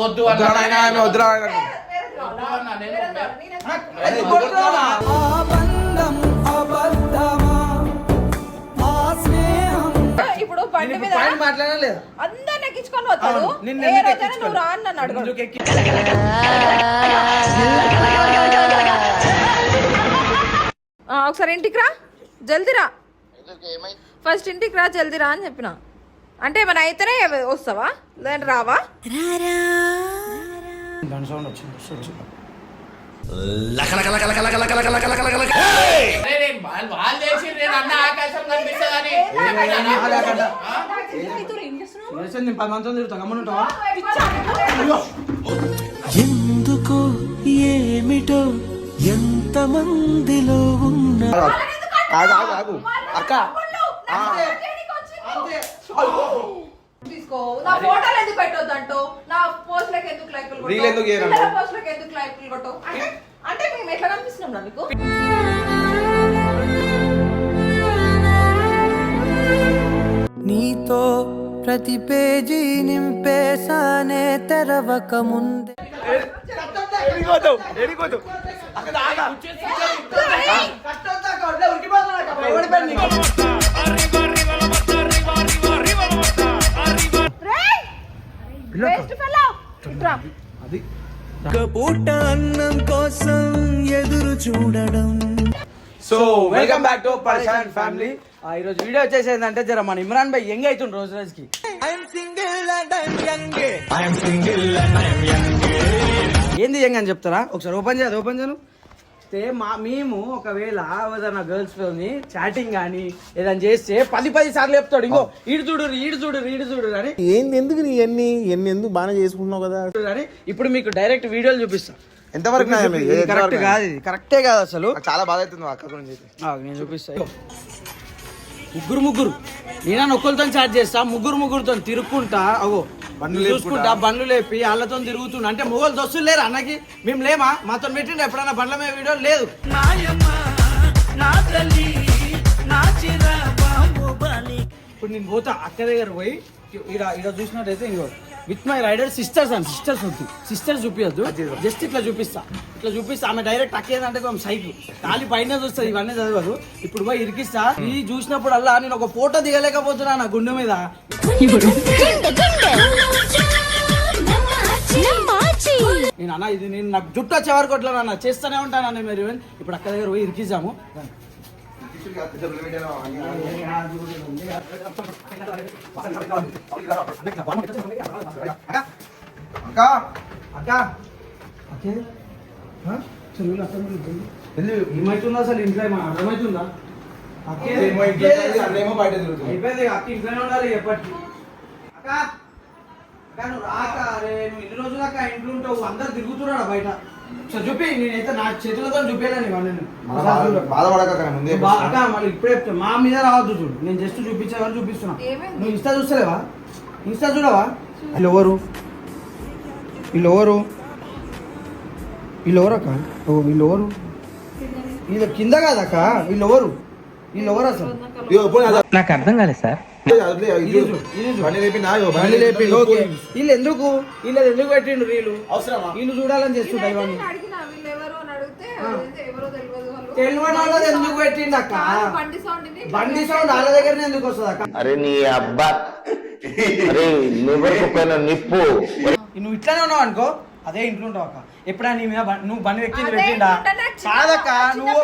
వద్దు. వద్దు. ఇప్పుడు బండి మీద మాట్లాడలేదు. అందరిని ఎక్కించుకొని వస్తాడు ఏ ఎందుకు రోజైనా? నువ్వు రా అని నన్ను అడగడు ఒకసారి ఇంటికి రా. జల్దీ రా. ఫస్ట్ ఇంటికి రా జల్దీ రా అని చెప్పిన. అంటే ఏమైనా అయితేనే వస్తావా లేదంటే రావా ఎందుకో ఏమిటో ఎంతమందిలో ఉన్న ఆగు ఆగు ఆగు అక్క తీసుకో. నా ఫోటోలు ఎందుకు పెట్టొద్దు అంటూ నా పోస్టులకు ఎందుకు లైకులు Reel ఎందుకు చేయను? పోస్టులకు ఎందుకు లైకులు కొట్టు అంటే అంటే మేము ఎట్లా కనిపిస్తున్నాం రా నీతో ప్రతి పేజీ నింపేసానే తెరవక ముందే. అక్కడ ఆగా. పూట అన్నం కోసం ఎదురు చూడడం. So welcome back to Parshan family ఈ రోజు వీడియో వచ్చేసి ఏంటంటే జర మన ఇమ్రాన్ భాయ్ యంగ్ అవుతుండు రోజు రోజుకి. ఏంది యంగ్ అని చెప్తారా? ఒకసారి ఓపెన్ చేయదు ఓపెన్ చేయను అయితే మా మేము ఒకవేళ ఏదైనా గర్ల్స్ తోని చాటింగ్ కానీ ఏదైనా చేస్తే పది పది సార్లు చెప్తాడు. ఇంకో ఈడు చూడు ఈడు చూడు ఈడు చూడు అని. ఏంది ఎందుకు నీ ఎన్ని ఎన్ని ఎందుకు బాగానే చేసుకుంటున్నావు కదా? అని. ఇప్పుడు మీకు డైరెక్ట్ వీడియోలు చూపిస్తా. ఎంతవరకు కరెక్ట్ కాదు ఇది కరెక్టే కాదు అసలు. చాలా బాధ అవుతుంది అక్క గురించి. నేను చూపిస్తా. ఇగో. ముగ్గురు ముగ్గురు. నేను ఒక్కరితో చాట్ చేస్తా? ముగ్గురు ముగ్గురుతో తిరుక్కుంటా? అగో బండ్లు చూసుకుంటా. బండ్లు లేపి వాళ్ళతో తిరుగుతుంటా అంటే మొగలు దోస్తులు లేరు అన్నకి? మేము లేమా? మాతో పెట్టిండు ఎప్పుడైనా బండ్ల మీద వీడియో? లేదు. ఇప్పుడు నేను పోతా అక్క దగ్గర పోయి ఇక్కడ ఇక్కడ చూసినట్టయితే ఇంకో. విత్ మై రైడర్ సిస్టర్స్ అని సిస్టర్స్ వద్దు. సిస్టర్స్ చూపించద్దు జస్ట్ ఇట్లా చూపిస్తా. ఇట్లా చూపిస్తా. ఆమె డైరెక్ట్ అక్క ఏంటంటే కొంచెం సైకిల్ ఖాళీ పైన చూస్తుంది ఇవన్నీ చదవదు. ఇప్పుడు పోయి ఇరికిస్తా. ఈ చూసినప్పుడల్లా నేను ఒక ఫోటో దిగలేకపోతున్నా నా గుండె మీద. నేను అన్న ఇది నేను నాకు జుట్టు వచ్చే వరకు అట్లా చేస్తూనే ఉంటాను అన్న మీరు ఇప్పుడు అక్క దగ్గర పోయి ఇరికిద్దాము. అక్క అక్క అక్కే ఆ? చెరువులో అక్క అసలు ఇంట్లో అర్థమవుతుందా అక్కే బయట అయిపోయింది అక్క ఇంట్లోనే ఉండాలి ఎప్పటికీ అక్క అక్క నువ్వు రాక రే నువ్వు ఇన్ని రోజులు అక్క ఇంట్లో ఉంటావు అందరు తిరుగుతున్నాడా బయట ఒకసారి చూపి నేనైతే నా చేతులతో చూపించాను ఇవన్నీ బాధ- మళ్ళీ ఇప్పుడే మా మీద రావద్దు చూడు. నేను జస్ట్ చూపించేవారు చూపిస్తున్నా? నువ్వు ఇన్స్టా చూస్తలేవా? ఇన్స్టా చూడవా? వీళ్ళు ఎవరు? వీళ్ళు ఎవరు? వీళ్ళు ఎవరు అక్క? ఓ వీళ్ళు ఎవరు? వీళ్ళు కింద కాదక్క వీళ్ళు ఎవరు? వీళ్ళు ఎవరు అసలు? నాకు అర్థం కాలేదు సార్. వీళ్ళు ఎందుకు? వీళ్ళు ఎందుకు పెట్టిండు వీళ్ళు? అవసరమా? వీళ్ళు చూడాలని చేస్తుంటా ఇవన్నీ. నేను అడిగిన వీళ్ళు ఎవరు అని అడిగితే అడిగితే ఎవరో తెలియదు వాళ్ళు. తెలియని వాళ్ళది ఎందుకు పెట్టిండు అక్క? కాదు, బండి సౌండ్ వాళ్ళ దగ్గరనే ఎందుకు వస్తుంది అక్క? అరే నీ అబ్బా. అరే నిప్పు. నువ్వు ఇట్లానే ఉన్నావు అనుకో అదే ఇంట్లో ఉంటావు అక్క. ఎప్పుడైనా నీ మీద నువ్వు బండి ఎక్కింది అదే పెట్టిండా? కాదక్క నువ్వు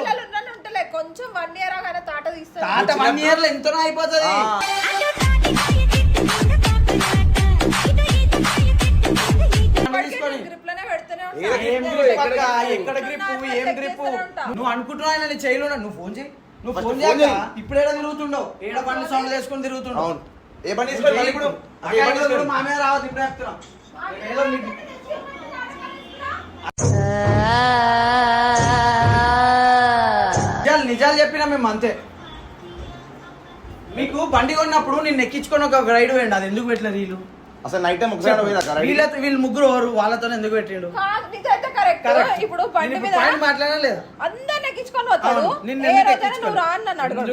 ఉంటలే కొంచెం వన్ ఇయర్ కానీ తాట తీస్తాను తాత వన్ ఇయర్లో ఎంతనో అయిపోతుంది. గ్రిప్ ఏ grip? ఎక్కడ గ్రిప్ ఏం గ్రిప్ నువ్వు అనుకుంటున్నావు ఆయన నీ చేయలో. నువ్వు ఫోన్ చేయి. నువ్వు ఫోన్ చేయక చేయి. ఇప్పుడు ఏడ తిరుగుతుండవు. ఏడ బండి సౌండ్ చేసుకొని తిరుగుతుండవు. అవును. ఏ బండి ఇప్పుడు? అక్క, ఏ బండి ఇప్పుడు తీసుకొని? మా మీద రావద్దు ఇప్పుడే చెప్పినా మేము అంతే. మీకు బండి కొన్నప్పుడు నేను ఎక్కించుకొని ఒక రైడ్ వేయండి అది ఎందుకు పెట్టలేదు వీళ్ళు? అసలు నైట్ టైం ఒకసారి పోయింది వీళ్ళతో వీళ్ళు ముగ్గురు ఎవరు? వాళ్ళతో ఎందుకు పెట్టిండు? కరెక్ట్. ఇప్పుడు బండి మీద point మాట్లాడలేదు అందరిని ఎక్కించుకొని వస్తాడు. నిన్ను ఏ ఎందుకు రోజైనా నువ్వు రా అని నన్ను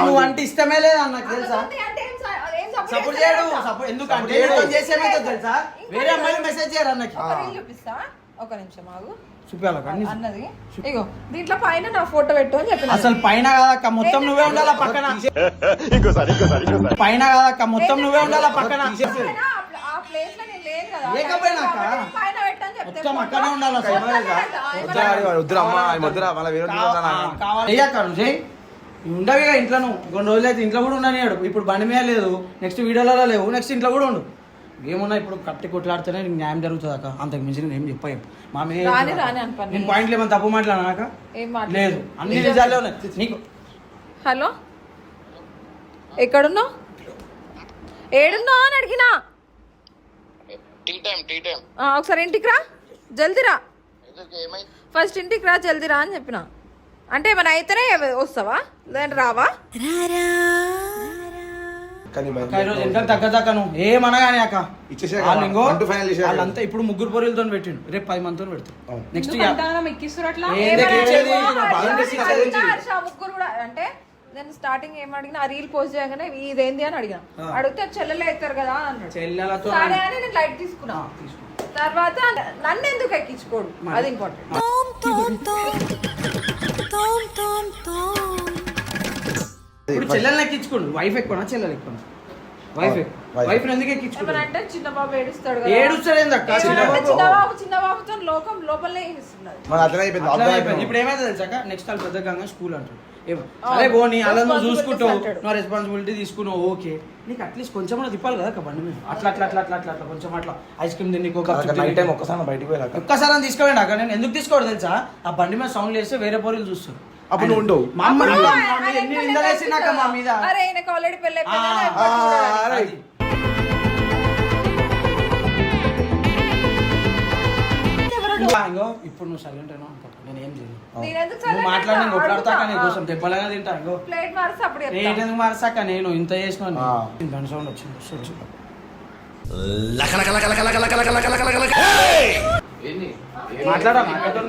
నువ్వు అంటే ఇష్టమే లేదు నాకు తెలుసా అసలు అంటే ఏం స- ఏం support సపోర్ట్ చేయడు? సపోర్ట్ ఎందుకంటే చేసేమైతే తెలుసా వేరే అమ్మాయిలు మెసేజ్ చేయరు అన్నకి ఒక చూపిస్తా ఒక నిమిషం ఆగు అన్నది ఇగో దీంట్లో పైన నా ఫోటో పెట్టు అని చెప్పిన అసలు పైన కాదక్క మొత్తం నువ్వే ఉండాలా పక్కన పైన కాదక్క మొత్తం నువ్వే ఉండాలా పక్కన ఆ ప్ల- ఆ ప్లేస్లో నేను లేను కదా లేకపోయినా అక్క. కాబట్టి పైన పెట్టని చెప్తే మొత్తం అక్కడే ఉండాలి అసలు. వద్దురా వద్దురా మళ్ళీ వేరే వాళ్ళు. కావాలి జై ఉండవు ఇక ఇంట్లో నువ్వు కొన్ని రోజులు అయితే ఇంట్లో కూడా ఉండనియాడు. ఇప్పుడు బండి మీద లేదు. నెక్స్ట్ వీడియోలలో లేవు. నెక్స్ట్ ఇంట్లో కూడా ఉండు. ఏమున్నా ఇప్పుడు కట్టి కొట్లాడితేనే నీకు న్యాయం జరుగుతుంది అక్క. అంతకు మించి నేను ఏం చెప్పాయి మా మీద. నేను పాయింట్లు ఏమైనా తప్పు మాట్లాడినాక. లేదు. అన్ని నిజాలే ఉన్నాయి. నీకు హలో? ఎక్కడున్నావు? ఏడున్నావు అని అడిగినా? ఒకసారి ఇంటికి రా. జల్దీ రా. ఫస్ట్ ఇంటికి రా జల్దీ రా అని చెప్పిన. అంటే ఏమైనా అయితేనే వస్తావా? లేదంటే రావా. వాళ్ళంతా ఇప్పుడు ముగ్గురు పొరులతో పెట్టిండు. రేపు పది మందితో పెడతారు. నెక్స్ట్ అంటే నేను స్టార్టింగ్ ఏం అడిగినా ఆ రీల్ పోస్ట్ చేయగానే ఇదేంది అని అడిగిన. అడిగితే చెల్లెలు అవుతారు కదా అని అన్నాడు. చెల్లెలతో సరే అని నేను లైట్ తీసుకున్నా. తర్వాత నన్ను ఎందుకు ఎక్కించుకోడు? అది ఇంపార్టెంట్ ఇప్పుడు చెల్లెలు లెక్కించుకోండి. వైఫ్ ఎక్కువ చెల్లెలు ఎక్కువ వైఫ్ ఎక్కువ. వైఫ్ ఎందుకు చిన్న బాబు ఏడుస్తాడు కదా. ఏడుస్తాడు ఏందక్క ఏమనంటే చిన్న బాబు చిన్న బాబుతో లోకం మన అయిపోయింది అట్లా అయిపోయింది. అయిపోయింది. ఇప్పుడు ఏమైతే తెలుసాక నెక్స్ట్ వాళ్ళు పెద్ద గంగా స్కూల్ అంటారు. ఏం- అరే పోనీ అలా నువ్వు Responsibilities చూసుకుంటావు. నువ్వు రెస్పాన్సిబిలిటీ తీసుకున్నావు ఓకే. నీకు అట్లీస్ట్ కొంచెం కూడా తిప్పాలి కదా బండి మీద? అట్లా అట్లా అట్లా అట్లా అట్లా అట్లా కొంచెం అట్లా. ఐస్ క్రీమ్ తిని ఒక్కసారి బయటికి ఒక్కసారి అని తీసుకోండి అక్క. నేను ఎందుకు తీసుకోవడం తెలుసా? ఆ బండి మీద సౌండ్ చేస్తే వేరే పోరీలు చూస్తారు. అప్పుడు నువ్వు ఉండవు. మా అమ్మ ఇంకా ఇంగో ఇప్పుడు నువ్వు సైలెంట్ అయినా అనుకో నేను ఏం చేయను నువ్వు మాట్లాడి నేను కొట్లాడతాక నీ. కోసం దెబ్బలుగా తింటా ఇంగో ప్లేట్ మార్చి అప్పుడు. ఎందుకు మారసాక నేను ఇంత చేసిన. గన్ సౌండ్ వచ్చింది. ఏంది మాట్లాడా నాకైతే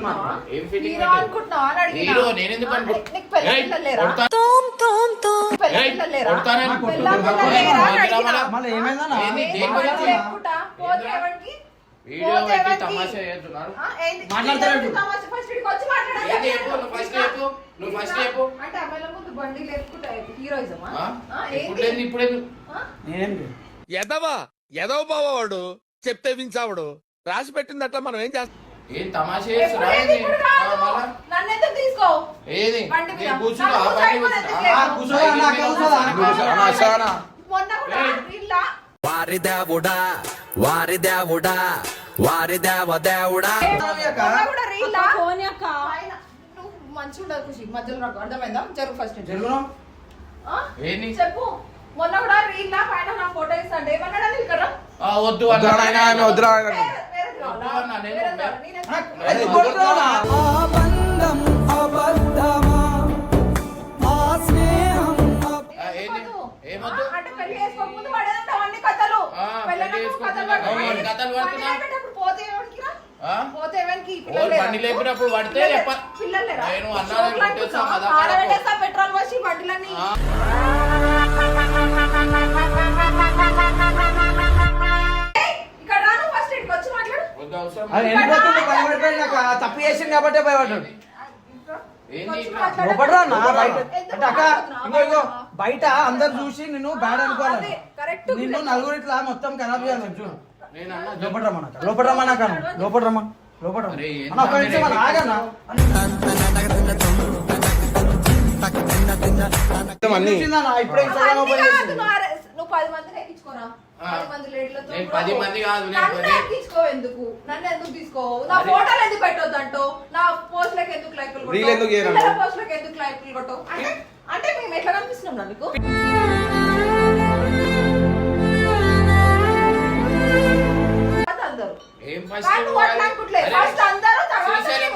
వీడియో పెట్టి? తమాషా చేస్తున్నారు? ఫస్ట్ చెప్పు, నువ్వు ఫస్ట్ చెప్పు. అంటే ముందు బండి హీరోయిజమా? ఇప్పుడు ఇప్పుడు? నేనేం చేయను. ఎదవా? బావవాడు? చెప్తే వించావుడు రాసి పెట్టింది అట్లా మనం ఏం చేస్తాం? ఏం తమాషా ఏంది? వారి దేవుడా వారి దేవుడా వారి దేవ దేవుడా. మొన్న కూడా రీలా? పైన. నువ్వు మంచిగా ఉండదు ఖుషి. మధ్యలో నాకు అర్థమైందా? జరుగు ఫస్ట్ జరుగును? ఏంది? చెప్పు. మొన్న కూడా రీల్ పైన నా ఫోటో ఇస్తాండి ఏమన్నాడా ఇక్కడ? ఆ, వద్దు లేరా? బండి లేపినప్పుడు పడితే? నేను అన్నా, పెట్రోల్ పోసి బండిలన్నీ. అది నాకు తప్పు చేసింది కాబట్టి భయపడ్డాడు ఏంది వచ్చి ఇట్లా? మాట్లాడు. లోపడరా నా బయట? ఎందుకు అంటే అక్క మాట్లాడుతున్నావు? ఇంకో ఇంకో బయట అందరు చూసి నిన్ను బ్యాడ్ అనుకోవాలి. నిన్ను నలుగురు ఇట్లా మొత్తం ఖరాబ్ చేయాలి చూడు. లోపల రమ్మన్నా కాను లోపల రమ్మా లోపల రమ్మా. అరే, ఏంది అన్న ఒక నిమిషం అన్న, ఆగన్నా. మొత్తం అన్ని? చూసిందన్న, ఇప్పుడే ఇన్స్టాగ్రామ్ అన్నీ ఓపెన్ కాదు, చేసింది నువ్వు పది మందిని ఎక్కించుకోరా. పది మంది కాదు, ఎందుకు? నన్ను ఎందుకు తీసుకోవు నా. ఫోటోలు ఎందుకు పెట్టొద్దు అంటో నా పోస్టులకు ఎందుకు లైకులు ఎందుకు పోస్టులకు లైకులు కొట్టవు? అంటే అంటే మేము ఎట్లా కనిపిస్తున్నాం.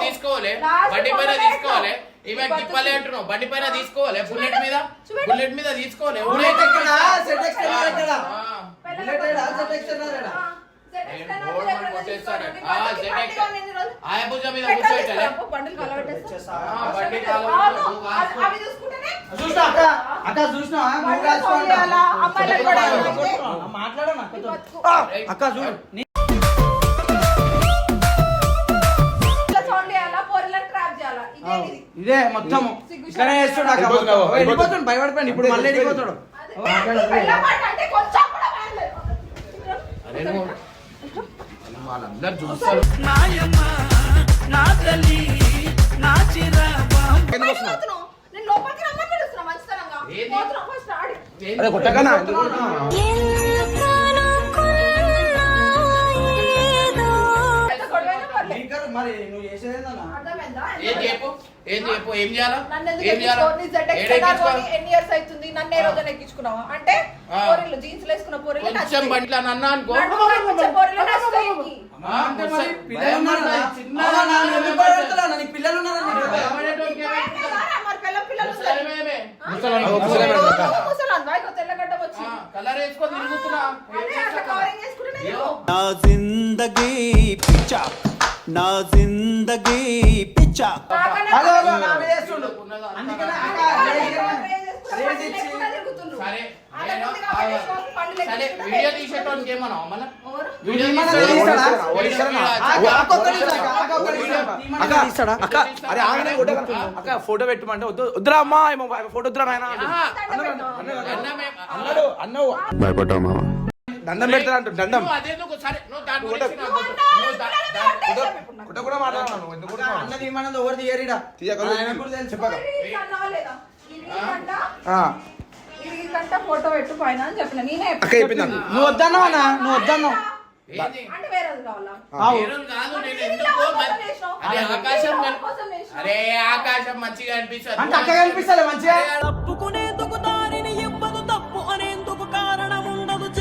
తీసుకోవాలి. బండి పైన తీసుకోవాలి? ఈమె. తిప్పాలి అంటున్నావు. బండి పైన తీసుకోవాలి. బుల్లెట్ మీద. బుల్లెట్ మీద తీసుకోవాలి. అక్క? చూడు. ఇది? ఇదే. మొత్తం. ఇట్లానే చేస్తుండు. భయపడిపోయాడు. ఇప్పుడు మళ్ళీ వెళ్ళిపోతాడు. వాళ్ళందరూ చూస్తారు. ఆడి. అరే కొట్టకనా? మరి నువ్వు చేసేదేందన్నా? ఏం చెప్పు ఏం చెప్పు ఏం చేయాలా నన్ను ఎందుకు ఏం చేయాలా ఎక్కించుకో? నీ ZX ఏడ ఎక్కించుకో? కొని ఎన్ని ఇయర్స్ అవుతుంది నన్ను ఏ రోజున ఎక్కించుకున్నావా అంటే ఆ. పోరీలు జీన్స్ వేసుకున్న పోరీలు కొంచెం నచ్చుతాయి. బండిలో నన్ను అనుకో నడుము కనిపించే పోరీలు నచ్చుతాయి నీకు. ఆ, అంటే మరి ముసలి- పిల్లలు ఉన్నారా? చిన్న అవునా, నా ఎందుకు భయపెడతారా? నీకు పిల్లలు ఉన్నారా? ఆ, నీకు భయపడేటోనికి ఏమైంది? ఏంటిదారా? మరి పిల్ల పిల్లలు ఉంటారు. ముసలిమేమే. ఆ? ముసలాడు, ఓ, ముసలాడు ఓ, అక్క. ఓ, ముసలాడు. ఇగో తెల్లగడ్డ వచ్చి. ఆ, కలర్ వేసుకొని తిరుగుతున్నా అదే అట్లా కవరింగ్ చేసుకుంటేనే అయ్యో. ఇగో. నా జిందగీ పిచ్చా నా జిందగీ పిచ్చా హలో, హలో, నా మీద? అందుకనే ఇచ్చి-. సరే సరే వీడియో. తీసేటోనికి ఏమన్నా? వీడియో తీస్తాడా? తీస్తాడా? అక్క, అరే ఆగనే? అక్క ఫోటో పెట్టమంటే వద్దు వద్దురా అమ్మా ఫోటో వద్దురా నాయన అన్నాడు అన్నావు భయపడ్డా మామ దండం పెడతాడు అంటు? దండం ఫోటో పెట్టు పైన అని చెప్పిన. నేనే. నువ్వు వద్దన్నావు అన్న? నువ్వు వద్దన్నావు. ఏంది? అంటే వేరేది కావాలా? ఆవు.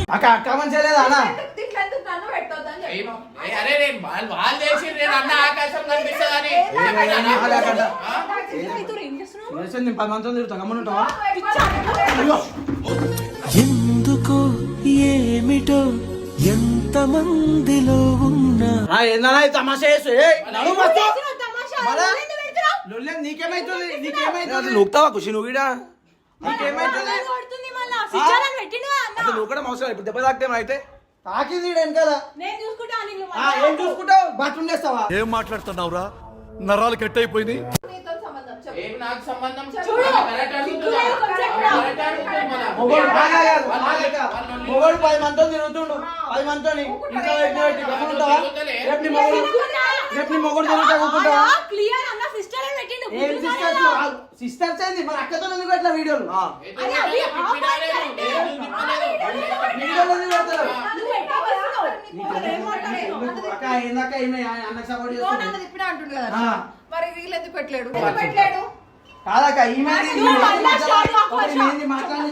అక్క అక్క మంచిగా లేదా అన్న? అరే నేను వాళ్ళు చేసి నేను అన్న ఆకాశం కనిపిస్తుందని. నేను పది ఉంటావా ఇదిగో. ఎందుకో ఏమిటో ఎంతమందిలో ఉన్నా. ఆ, ఏందన్నా తమాషా చేసు నీకేమైతుంది? నీకేమైతుంది? నువ్వు నూకుతావా? ఖుషి నువ్వు నీకేమైతుంది? కొడుతుంది మళ్ళా. సిచ్చాలని పెట్టినవా అన్న? అసలు నువ్వు కూడా అవసరం ఇప్పుడు దెబ్బ తాకితే అయితే తాకింది నేను చూసుకుంటా ఆ, ఏం చూసుకుంటావు చేస్తావా ఏం మాట్లాడుతున్నావురా నరాలు కట్ అయిపోయింది నీతో సంబంధం చెప్పు. ఏం నాకు సంబంధం చూడు. కరెక్ట్ సిగ్గు అడుగుతున్నా. లేదు కొంచెం కూడా. కరెక్ట్ అడుగుతున్నా మన. మొగోడు బాగా కాదు, వాళ్ళు- బాగా కాదు. వాళ్ళు- మొగోడు పది మందితో తిరుగుతుండు పది మందితో ఇంట్లో పెట్టి పెట్టి గమ్మున ఉంటావా రేపు నీ మొగోడు రేపు నీ మొగోడు తిరుగుతా కూకుంటావా? క్లియర్ అన్న సిస్టర్ పెట్టిండు ఏం సిస్టర్స్ సిస్టర్స్ ఏంది మరి అక్కతో ఎందుకు పెట్టిన వీడియోలు? వీడియోలు ఎందుకు పెడతారు నువ్వు ఎట్లా వస్తున్నావు? నీకు ఏం మాట్లాడేది? అక్క ఏందక్క ఈమె అన్నకు సపోర్ట్ చేస్తుంది ఇప్పుడే అంటుండు కదా ఆ. మరి వీళ్ళు ఎందుకు పెట్టలేడు? ఎందుకు పెట్టలేడు? కాదక్క ఈమె మాట్లాడి.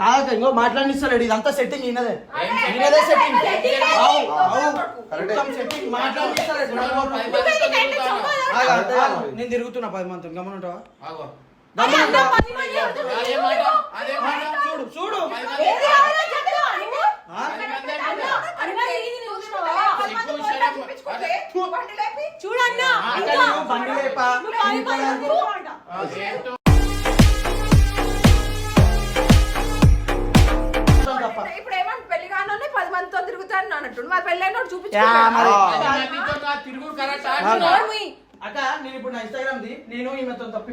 కాదక్క ఇంకో మాట్లాడిస్తాడు ఇదంతా సెట్టింగ్ ఈయనదే. ఈయనదే సెట్టింగ్ సెట్టింగ్ మాట్లాడిస్తాడు. నేను తిరుగుతున్నా పది మంది గమనుంటావా చూడు చూడు. పది అన్నట్టు. మరి పెళ్ళైన. అక్క నేను ఇప్పుడు నా ఇన్స్టాగ్రామ్ ది నేను ఈమెతో తప్పి.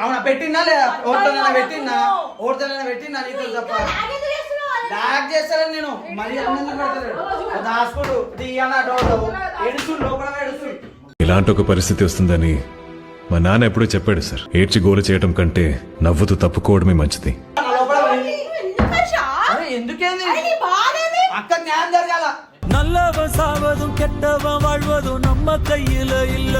అవునా పెట్టినా లేదా? ఓడుతానైనా పెట్టినా ఓడుతానైనా పెట్టినా నీతో తప్ప? నేను. మరి దాసుకుడు దియ్యన లోపల ఇలాంటి ఒక పరిస్థితి వస్తుందని మా నాన్న ఎప్పుడూ చెప్పాడు సార్. ఏడ్చి గోల చేయడం కంటే నవ్వుతూ తప్పుకోవడమే మంచిది నా లోపల పోయి, ఎందుకు హర్ష? అరే ఎందుకేంది అరే నీ బాధ ఏది? అక్క న్యాయం జరగాల நல்லவ சாவதும் கெட்டவன் வாழ்வதும் நம்ம கையில இல்ல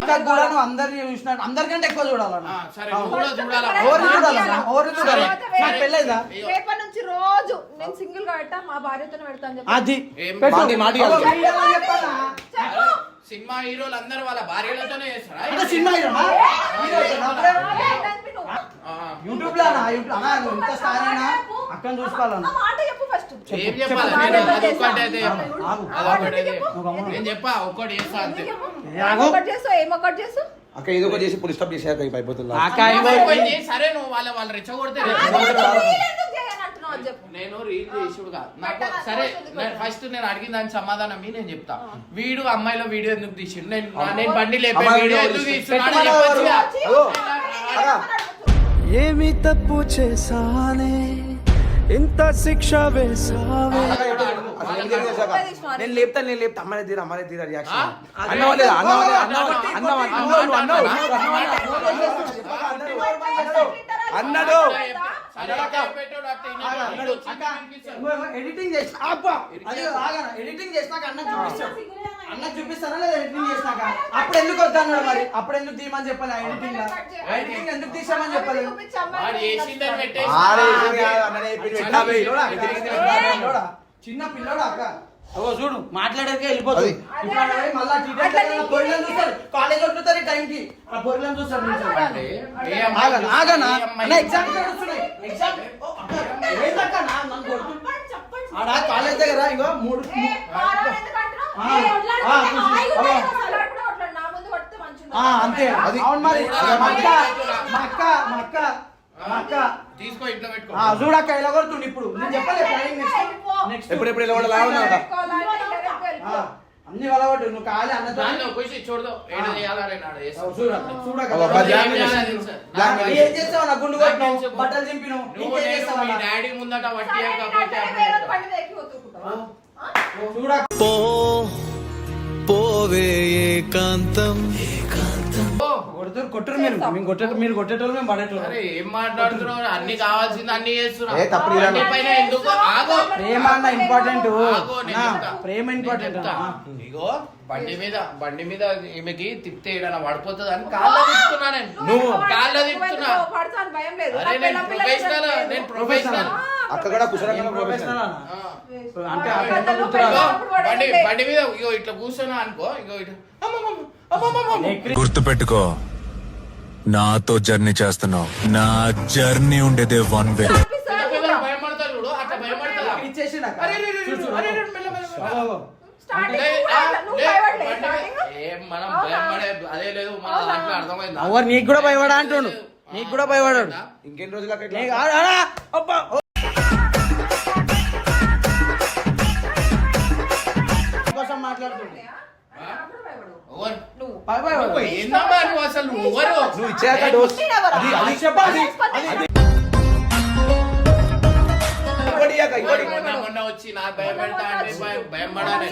అక్క కూడా నువ్వు అందరిని చూసినాడు అందరికంటే ఎక్కువ చూడాలన్న ఆ, సరే నువ్వు కూడా చూడాలా ఎవరిని చూడాలన్న ఎవరిని చూడాలి సరే, నాకు పెళ్ళైందా రేపటి నుంచి రోజు నేను సింగిల్ గా పెట్టా మా భార్యతోనే పెడతా అని చెప్పి అది ఏం పెట్టు. మాటి- మాటి అవ్వ, కాదు. వీడియోలో చెప్పాలా? సినిమా హీరోలు అందరూ వాళ్ళ భార్యలతోనే చేస్తారా అంటే సినిమా హీరోనా? హీరో అప్పుడే ఏంటంటే నువ్వు? ఆ, యూట్యూబ్లో యూట్యూబ్ అన్నా నువ్వు ఇంత స్టార్ అయినా అక్కని చూసుకోవాలన్నా ఆ మాట చెప్పు ఫస్ట్ ఏం చెప్పాలి చెప్పు. నేను చెప్పు. అదొక్కటి అయితే చెప్పు. ఆగు. అదొక్కటి అయితే చెప్పు. చెప్పు. నేను చెప్పా ఒక్కటి చేస్తా అంతే ఆగు. ఒకటి అక్క ఏదో ఒకటి చేసి పులి స్టాప్ చేసాక అయిపోతుంది అక్క. సరే నువ్వు వాళ్ళ వాళ్ళు రెచ్చగొడితే నేను రీల్ నాకు పెట్టాలా? సరే ఫస్ట్ నేను అడిగిన దాని సమాధానం మీ నేను చెప్తా. వీడు అమ్మాయిలో వీడియో ఎందుకు తీసిండు? నేను నేను బండి లేపే వీడియో ఎందుకు ఏమి తప్పు చేశానే? ఇంత శిక్ష వేసావే నేను లేపుతాను నేను లేపుతా అమ్మాయి తీరా అమ్మాయి తీరా? రియాక్షన్ అన్నాడు. ఎడిటింగ్ చేసి ఎడిటింగ్ చేసినాక అన్న చూపిస్తాడు అన్న చూపిస్తానా లేదా ఎడిటింగ్ చేసినాక అప్పుడు ఎందుకు వద్దన్నాడు మరి అప్పుడు ఎందుకు తీయమని చెప్పాలి ఎడిటింగ్ ఎడిటింగ్ ఎందుకు తీసామని చెప్పాలి ఆడేసింది కాదు, చిన్న. పిల్లోడా అక్క? చూడు మాట్లాడేకే వెళ్ళిపోతుంది కాలేజ్ ఈ టైంకి. ఆ చూస్తారు ఆగనా ఎగ్జామ్? ఆడ కాలేజ్ దగ్గర ఇగో మూడు అంతే అది. అవును మరి. మా అక్క మా అక్క మా అక్క మా అక్క. తీసుకో ఇంట్లో పెట్టుకో. ఆ, చూడక్క ఇలా కొడుతుండు ఇప్పుడు? నేను చెప్పలే ప్లానింగ్ నెక్స్ట్ నెక్స్ట్ ఎప్పుడు ఎప్పుడు ఇలా కూడా లావున్నావు ఆ, అన్ని వలగొట్టు నువ్వు ఖాళీ అన్నతో పోయి చూడదు. ఏడ చేయాలని ఏం చేస్తావు? నా గుండు కొట్టినావు బట్టలు చింపినావు ఇంకేం చేస్తావు? డాడీ ముందట వట్టి పో పోవే ఏకాంతం. కొట్టరు మీరు. మేము కొట్టేట మీరు కొట్టేటోళ్ళు మేము పడేటోళ్ళు. అరే ఏం మాట్లాడుతున్నావు? అన్ని కావాల్సింది అన్ని చేస్తున్నా. ఏ, తప్పుడు ఇలా అన్ని పైన ఎందుకు? ఆగో. ప్రేమ అన్న ఇంపార్టెంట్ ఆగో, నేను చెప్తా. ప్రేమ ఇంపార్టెంట్ చెప్తా. ఇగో బండి మీద బండి మీద ఈమెకి తిప్పితే ఏడైనా పడిపోతుంది అని కాళ్ళ తిప్పుతున్నా నేను. నువ్వు కాళ్ళ తిప్పుతున్నా. పడతాను భయం లేదు. అరే నేను ప్రొఫెషనల్ నేను ప్రొఫెషనల్ అక్క కూడా కుసరంగా ప్రొఫెషనల్ అంటే ఆ ఆ, ప్రేమ పెద్ద గుర్తురాదు. ఇగో, బండి బండి మీద ఇగో ఇట్లా కూర్చున్నా అనుకో ఇగో ఇట్లా. అమ్మమ్మమ్మ, అమ్మమ్మమ్మ. గుర్తుపెట్టుకో. నాతో జర్నీ చేస్తున్నావు నా జర్నీ ఉండేదే వన్ వే నీకు కూడా భయపడా అంటుండు నీకు కూడా భయపడాడు ఇంకెన్ని రోజులు అసలు నువ్వు ఎవరు? నువ్వు ఇచ్చాక డోస్. అది అది చెప్పాలి మొన్న వచ్చి నా భయం పెడతా అంటే భయం- భయం పడాలి.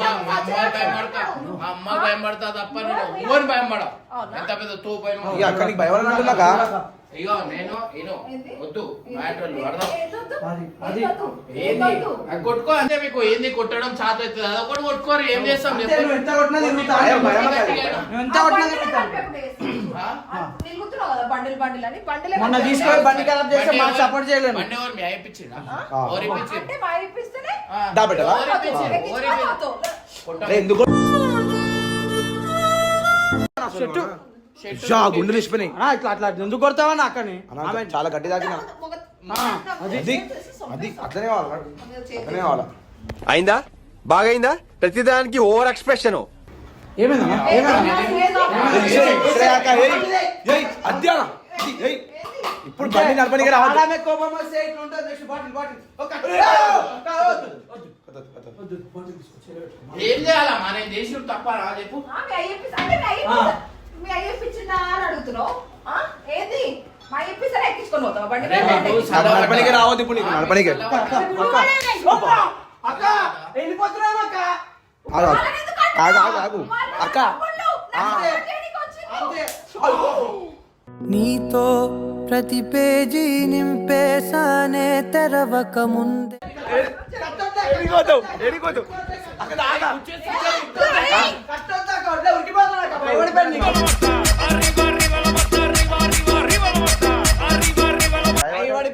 మా అమ్మ వచ్చి మా అమ్మ భయం పడతా తప్ప నేను ఎవరు భయం పడ ఎంత పెద్ద తో భయం భయం ఇగో నేను ఇను వద్దు మ్యాటర్ అర్థం. అది అది. ఏంది? అది కొట్టుకో అంతే మీకు. ఏంది? కొట్టడం చాత అవుతుంది. అది ఒకటి కొట్టుకోరు. ఏం చేస్తాం అంతే, చెప్పు. నువ్వు ఎంత కొట్టినా తిరుగుతా భయం, భయం నువ్వు ఎంత కొట్టినా తిరుగుతా ఆ? నిలుగుతున్నావు కదా బండిల్ బండిల్ అని? బండిల్ మొన్న తీసుకొని బండి చేస్తే మాకు సపోర్ట్ బండి ఎవరు? మీ అయిపించిందా ఎందుకు ఇచ్చిపోయినాయి. అన్నా, ఇట్లా అట్లా ఎందుకు కొడతావా అక్కని? చాలా గట్టి తాకిన. అది అది. అట్లనే అట్లనే కావాలా? అయిందా? బాగైందా? ప్రతిదానికి ఓవర్ ఎక్స్ప్రెషన్. ఇప్పుడు బండి కోపం వస్తే ఇట్లా ఉంటుంది బాటిల్ బాటిల్. వద్దు. ఏం చేయాలమ్మా? నేను చేసిన తప్ప రా చెప్పు ఆ, మీ అని అడుగుతున్నావు? ఆ? ఏంది? మా అయ్యప్ప సరే ఎక్కించుకొని పోతావా? బండి మీద ఎక్కించుకొని రావద్దు ఇప్పుడు నీకు అక్క, వెళ్ళిపోతున్నాను అక్క. ఆగు, ఆగు. ఆగు ఆగు అక్క. ఆ. అంతే నీతో ప్రతి పేజీ నింపేసానే తెరవక ముందే. ఎడిపోతావు ఎడిపోతావు అక్కడ ఆగా.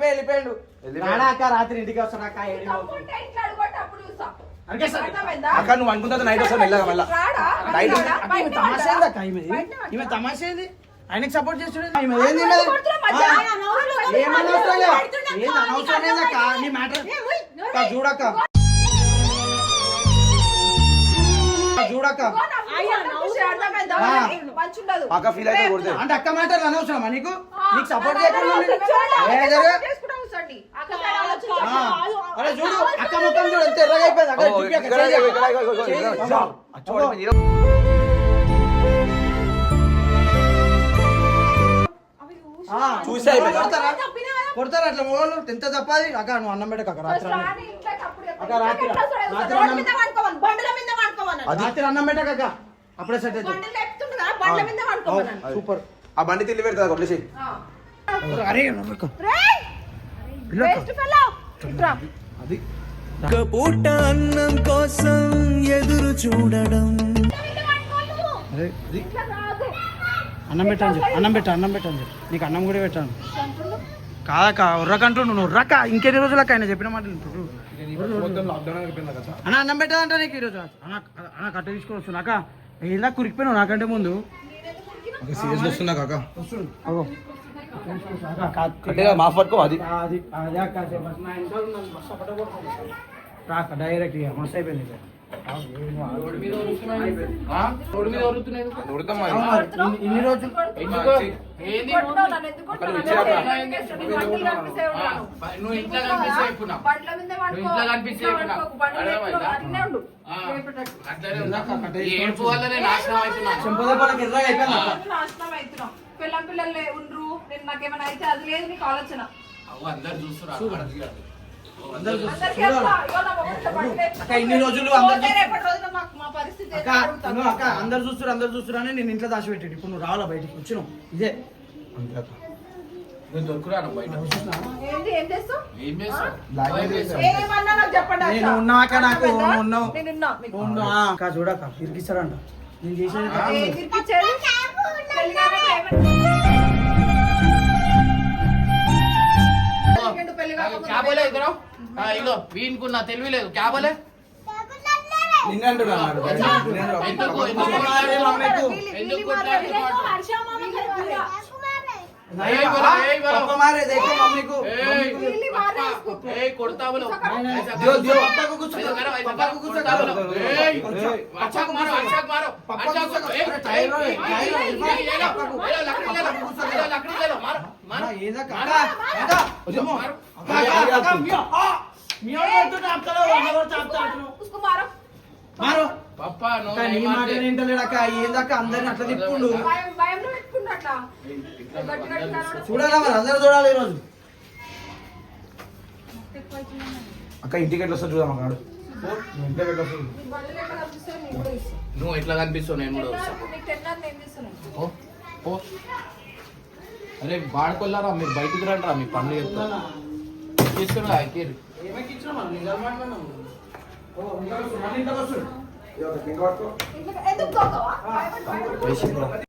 వెళ్ళిపోయాడు రాడా అక్క రాత్రి ఇంటికి వస్తాడు అక్క నువ్వు అనుకుంటుంది నైట్ వస్తాను మెల్లగా మళ్ళా? నైట్ రాడా? అక్క, ఈమె ఈమె ఆయనకి సపోర్ట్ లేదా? పెడుతున్నా ఏంది అక్క, ఫీల్ అయితే కొడితే అంటే అక్క మ్యాటర్ అనవసరమా నీకు? నీకు సపోర్ట్ అరే చూడు అక్క మొత్తం చూడు ఎంత ఎర్రగా అయిపోయింది. అక్క చూసే. కొడతారా? అట్లా? మొగలు ఎంత తప్పది. అక్క నువ్వు అన్నం పెట్టక అక్క రాత్రి. అక్క, రాత్రి- అన్నం- మీద పడుకోమను, బండ్ల మీద పడుకోమను. రాత్రి అన్నం పెట్టక అక్క. అప్పుడే సెట్ అవుతుంది. సూపర్. ఆ బండి తిల్లి పెడతా. అరే. ఇట్రా. అది. పూట అన్నం కోసం ఎదురు చూడడం. అరే అది. అన్నం పెట్టాను చెప్పు. అన్నం పెట్టా అన్నం పెట్టాను చెప్పు. నీకు అన్నం కూడా పెట్టాను. కాదక్క ఉర్రకంటూ నువ్వు. ఉర్రక ఇంకెన్ని రోజులక్క ఆయన చెప్పిన మాట. అన్న అన్నం పెట్టాదంట నీకు ఈరోజు. అన్న అన్న కట్ట తీసుకొని వస్తున్నా అక్క ఇలా కురికిపోయినావు నాకంటే ముందు? సీరియస్ వస్తున్నా కాక అగో. మాఫ్ పట్టుకో అది. అది అదే అక్క డైరెక్ట్ ఇక మస్తు అయిపోయింది ఇన్ని- రోజులు నువ్వు ఇంట్లో కనిపిస్తే ఏడుపు వల్లనే నాశనం అవుతున్నాను నాశనం అవుతున్నావు. పిల్లం పిల్లలు ఉండ్రు నేను నాకేమైనా అయితే అది లేదు నీకు ఆలోచన అందరు చూస్తున్నారు ఇన్ని రోజులు అక్క అందరు చూస్తారు అందరు చూస్తారు అని నేను ఇంట్లో దాచిపెట్టాడు. ఇప్పుడు నువ్వు రావాలా బయటికి? వచ్చినావు. ఇదే. దొరుకురాను బయట. నేను. ఉన్నాక నాకు ఉన్నావు. చూడక్క ఇరికిస్తాడంట. నేను చేసేది? పెళ్లి కానప్పుడు ఏమన్నా- ఎందుకంటే పెళ్లి కాకముందు క్యాబోలే ఇద్దరు ఆ, ఇగో వీనుకున్న తెలివి లేదు క్యాబోలే నిన్ను అంటున్నా మరి. ఎందుకు ఎందుకు ఎందుకు మారే మమ్మీకు? వీళ్ళు- ఎందుకు వీళ్ళు మాట్లాడి- కొట్టారు? హర్ష మామ కలిపి ఏయ్ బోలో, ఏయ్ బోలో. పక్క మారే దేఖో మమ్మీకు ఏయ్, వీళ్ళు మారే పప్పా, వేసుకో. ఏయ్, కొడతా బోలో. ऐसा दियो, करो, दियो, ऐसा पप्पा को कुछ ऐसा करो, ऐसा पप्पा करो, को कुछ कोड़ता करो। बोलो। एय, अच्छा, अच्छा मारो अच्छा मारो पप्पा अच्छा को कुछ एय, करो। एय, टायर रो, एय, टायर रो, एय, इल्फा, एय, ये लो, पप्पा को- ये लो, लकड़ी ले लो पप्पा को कुछ ये लो, लकड़ी ले लो मारो मारो ఆ, ఏందక్క? मारो, అక్క, అక్క, వదిలేమో. मारो అక్క, అక్క, అక్క, మియా, ఆ, మియా కొడుతుంటే ఆపుతావా? వాడిని ఎవరు ఆపుతారు అంటున్నావు? उसको मारो మారు పప్పా అక్క, నువ్వు నీ మాట ఏమంటే- వింటలేడక్క ఏందక్క అందరిని అట్లా తిప్పుండు భయం భయంలో పెట్టుకున్నట్లా గట్టి గట్టి చూడాలా మరి అందరు చూడాలి ఈరోజు అక్క ఇంటికి ఎట్లా వస్తా చూద్దాం అక్కడ ఇంటికి ఎట్లా వస్తుంది బండ్లు ఎట్లా కనిపిస్తాయో నీకు కూడా ఇస్తాను. నువ్వు ఎట్లా కనిపిస్తావు నేను కూడా వస్తా టెన్నర్ నీకు టెన్నర్ నేను తీస్తున్నాను ఓ, ఓ. అరే వాడుకోలేరా మీరు బయటికి రండి రా మీ పనులు చెప్తా ఎందుకు